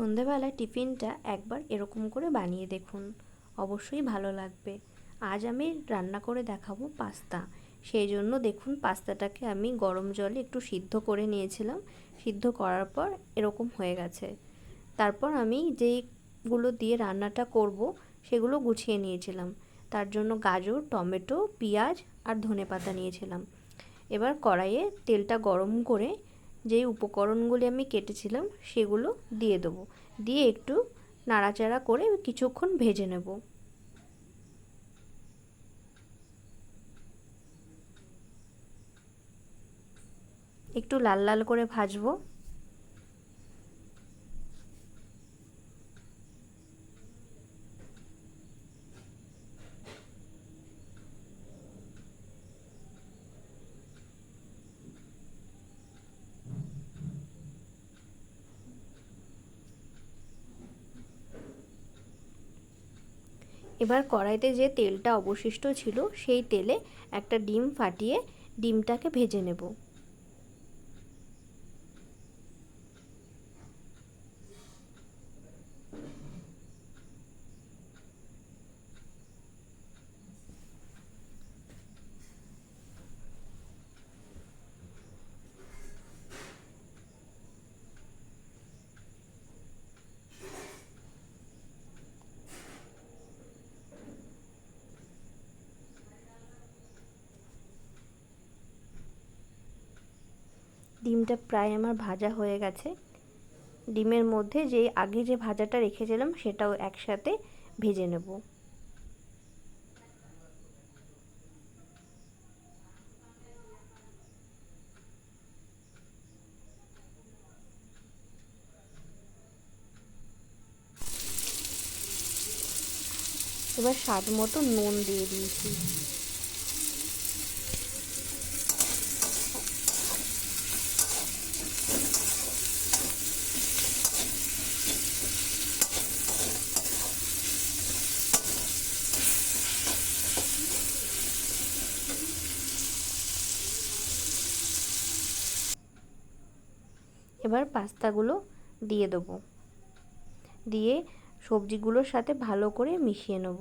সন্ধেবেলায় টিফিনটা একবার এরকম করে বানিয়ে দেখুন। অবশ্যই ভালো লাগবে। আজ আমি রান্না করে দেখাবো পাস্তা। সেই জন্য দেখুন পাস্তাটাকে আমি গরম জলে একটু সিদ্ধ করে নিয়েছিলাম। সিদ্ধ করার পর এরকম হয়ে গেছে। তারপর আমি যেইগুলো দিয়ে রান্নাটা করব, সেগুলো গুছিয়ে নিয়েছিলাম। তার জন্য গাজর, টমেটো, পেঁয়াজ আর ধনে পাতা নিয়েছিলাম। এবার কড়াইয়ে তেলটা গরম করে যেই উপকরণগুলি আমি কেটেছিলাম, সেগুলো দিয়ে দেবো। দিয়ে একটু নাড়াচাড়া করে কিছুক্ষণ ভেজে নেব। একটু লাল লাল করে ভাজবো। এবার কড়াইতে যে তেলটা অবশিষ্ট ছিল সেই তেলে একটা ডিম ফাটিয়ে ডিমটাকে ভেজে নেব। ডিমটা প্রায় আমার ভাজা হয়ে গেছে। ডিমের মধ্যে যে আগে যে ভাজাটা রেখেছিলাম সেটাও একসাথে ভেজে নেব। এবার স্বাদ মতো নুন দিয়ে দিয়েছি। এবার পাস্তাগুলো দিয়ে দেবো। দিয়ে সবজিগুলোর সাথে ভালো করে মিশিয়ে নেব।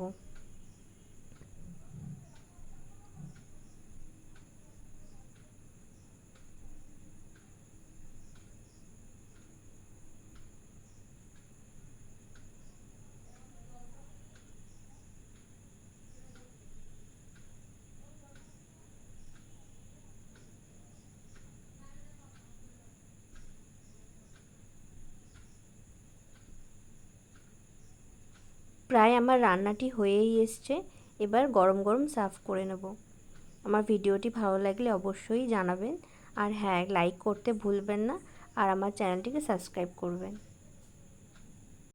প্রায় আমার রান্নাটি হয়েই এসছে, এবার গরম গরম সার্ভ করে নেব। আমার ভিডিওটি ভালো লাগলে অবশ্যই জানাবেন। আর হ্যাঁ লাইক করতে ভুলবেন না। আর আমার চ্যানেলটিকে সাবস্ক্রাইব করবেন।